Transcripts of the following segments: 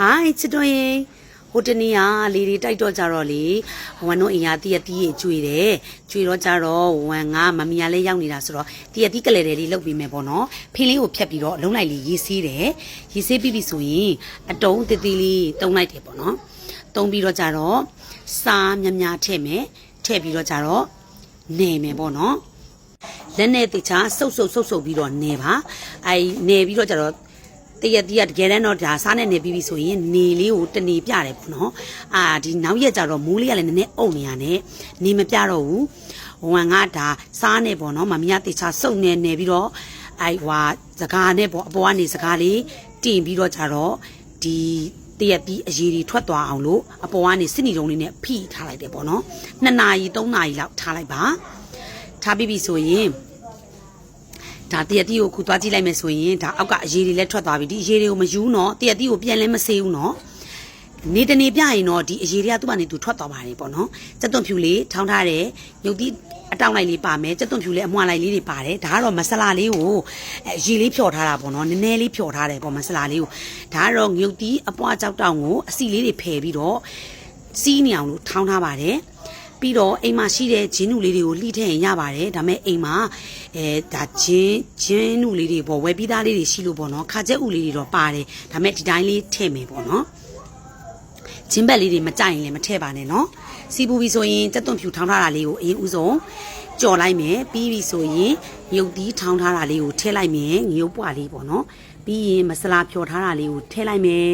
ဟိုင်းချစ်တော်ရေဟိုတနေ့ကလေတွေတိုက်တော့ကြတော့လေဝမ်တို့အင်ယာတည့်ရတီးရေကျွေတယ်ကျွေတော့ကြတော့ဝမ်ကမမီယာလေးရောက်နေတာဆိုတော့တည့်ရတီးကလေးတွေလေးလုတ်ပြီးမယ်ပေါ့နော်ဖိလေးကိုဖြတ်ပြီးတော့အလုံးလိုက်လေးရေးဆေးတယ်ရေးဆေးပြီးပြီဆိုရင်အတုံးတည်တည်လေးတုံးလိုက်တယ်ပေါ့နော်တုံးပြီးတော့ကြတော့စားမြများထည့်မယ်ထည့်ပြီးတော့ကြတော့နေမယ်ပေါ့နော်လက်နဲ့တေချာဆုပ်ဆုပ်ဆုပ်ဆုပ်ပြီးတော့နေပါအဲနေပြီးတော့ကျတော့ တရက်တရက်တကယ်တမ်းတော့ဒါစားနဲ့နေပြီးပြီဆိုရင်နေလေးကိုတနေပြတယ်ပေါ့နော်အာဒီနောက်ရက်ကျတော့မိုးလေးကလည်းနည်းနည်းအုပ်နေရနဲ့နေမပြတော့ဘူးဝမ်ကဒါစားနေပေါ့နော်မမီးကတေချာစုပ်နေနေပြီးတော့အဲဟွာစကားနဲ့ပေါ့အပေါ်ကနေစကားလေးတင်ပြီးတော့ကျတော့ဒီတရက်ပြီးအရေးတွေထွက်သွားအောင်လို့အပေါ်ကနေစစ်နီတုံးလေးနဲ့ဖိထားလိုက်တယ်ပေါ့နော်နှစ်နာရီသုံးနာရီလောက်ထားလိုက်ပါထားပြီးပြီဆိုရင် ဒါတရက်တီကိုခုသွားကြည့်လိုက်မယ်ဆိုရင်ဒါအောက်ကအရေးတွေလည်းထွက်သွားပြီဒီအရေးတွေကိုမယူတော့တရက်တီကိုပြန်လဲမဆေးဘူးနော်နေတနေပြရင်တော့ဒီအရေးတွေကသူ့ဘာနေသူထွက်သွားပါတယ်ပေါ့နော်စက်သွန်ဖြူလေးထောင်းထားတယ်ရုပ်တိအတောင်လိုက်လေးပါမယ်စက်သွန်ဖြူလေးအမွှာလိုက်လေးတွေပါတယ်ဒါကတော့မဆလာလေးကိုအဲရေလေးဖြော်ထားတာပေါ့နော်နည်းနည်းလေးဖြော်ထားတယ်ပေါ့မဆလာလေးကိုဒါကတော့ငုတ်တီအပွားကြောက်တောင်ကိုအစီလေးတွေဖယ်ပြီးတော့စီးနေအောင်လို့ထောင်းထားပါတယ် ပြီးတော့အိမ်မှာရှိတဲ့ဂျင်းနုလေးတွေကိုလှိထည့်ရင်ရပါတယ်ဒါပေမဲ့အိမ်မှာအဲဒါဂျင်းဂျင်းနုလေးတွေပေါ့ဝယ်ပြီးသားလေးတွေရှိလို့ပေါ့နော်ခါကျက်ဥလေးတွေတော့ပါတယ်ဒါပေမဲ့ဒီတိုင်းလေးထည့်မယ်ပေါ့နော်ဂျင်းဘက်လေးတွေမကြိုက်ရင်လည်းမထည့်ပါနဲ့နော်စီပူပြီဆိုရင်တက်သွန်ဖြူထောင်းထားတာလေးကိုအရင်ဦးဆုံးကြော်လိုက်မယ်ပြီးပြီဆိုရင်ရုပ်သီးထောင်းထားတာလေးကိုထည့်လိုက်မယ်ငရုပ်ပွားလေးပေါ့နော်ပြီးရင်မဆလာဖြော်ထားတာလေးကိုထည့်လိုက်မယ်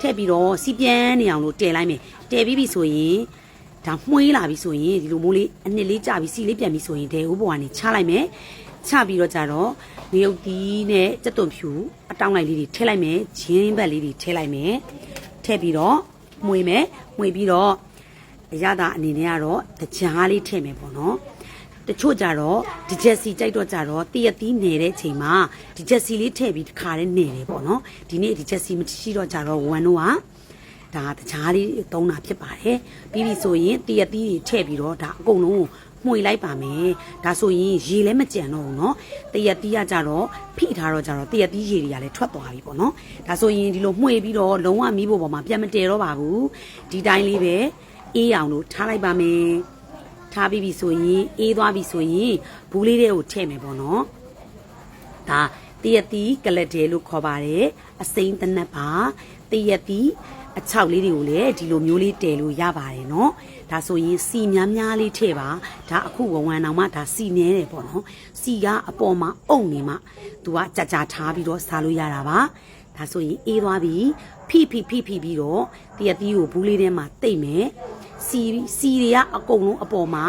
ထည့်ပြီးတော့စီပြန်းနေအောင်လို့တည်လိုက်မယ်တည်ပြီးပြီဆိုရင် ဒါမှွေးလာပြီဆိုရင်ဒီလိုမိုးလေးအနှစ်လေးကြပြီစီလေးပြန်ပြီဆိုရင်ဒဲဥပေါ်ကနေချလိုက်မယ်ချပြီးတော့ကြတော့ငရုတ်တီးနဲ့ကြက်သွန်ဖြူအတောင်းလိုက်လေးတွေထည့်လိုက်မယ်ဂျင်းဘက်လေးတွေထည့်လိုက်မယ်ထည့်ပြီးတော့မှွေမယ်မှွေပြီးတော့အရသာအနေနဲ့ကတော့တကြားလေးထည့်မယ်ပေါ့နော်တချို့ကြတော့ဒီဂျက်စီကြိုက်တော့ကြတော့တရက်သီးနေတဲ့ချိန်မှာဒီဂျက်စီလေးထည့်ပြီးတခါလေးနေတယ်ပေါ့နော်ဒီနေ့ဒီဂျက်စီမရှိတော့ကြတော့ဝမ်တို့က ဒါတခြားလေးသုံးတာဖြစ်ပါတယ်ပြီးပြီဆိုရင်တရက်သီးတွေထည့်ပြီးတော့ဒါအကုန်လုံးကိုမှွေလိုက်ပါမယ်ဒါဆိုရင်ရေလည်းမကြံတော့ဘူးเนาะတရက်သီးကကြတော့ဖိထားတော့ကြတော့တရက်သီးရေတွေကလည်းထွက်သွားပြီပေါ့เนาะဒါဆိုရင်ဒီလိုမှွေပြီးတော့လုံးဝမီးဖို့ပေါ်မှာပြန်မတည်တော့ပါဘူးဒီတိုင်းလေးပဲအေးအောင်လို့ထားလိုက်ပါမယ်ထားပြီးပြီဆိုရင်အေးသွားပြီဆိုရင်ဘူးလေးတွေကိုထည့်မယ်ပေါ့เนาะ ဒါတရက်တီကလတ်တဲလို့ခေါ်ပါတယ်အစိမ်းတနက်ပါတရက်တီ အချောက်လေးတွေကိုလည်းဒီလိုမျိုးလေးတည်လို့ရပါတယ်နော်ဒါဆိုရင်စီများများလေးထည့်ပါဒါအခုဝဝံအောင်မှဒါစီမြဲတယ်ပေါ့နော်စီကအပေါ်မှာအုံနေမှသူကကြာကြာထားပြီးတော့စားလို့ရတာပါဒါဆိုရင်အေးသွားပြီဖိဖိဖိဖိပြီးတော့တရက်တီးကိုဘူးလေးထဲမှာတိတ်မယ်စီစီတွေကအကုန်လုံးအပေါ်မှာ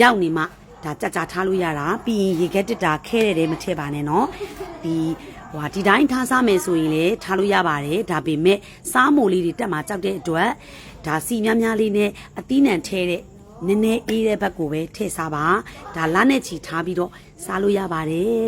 ရောက်နေမှဒါကြာကြာထားလို့ရတာပြီးရင်ရေခဲတစ်တာခဲတဲ့တဲမထည့်ပါနဲ့နော်ဒီ ဟာဒီတိုင်းထားစားမယ်ဆိုရင်လည်းထားလို့ရပါတယ်ဒါပေမဲ့စားမိုလေးတွေတက်မှာကြောက်တဲ့အတွက်ဒါစီများများလေးနဲ့အသီးနှံထဲတဲ့နည်းနည်းအေးတဲ့ဘက်ကိုပဲထည့်စားပါဒါလနဲ့ချီထားပြီးတော့စားလို့ရပါတယ်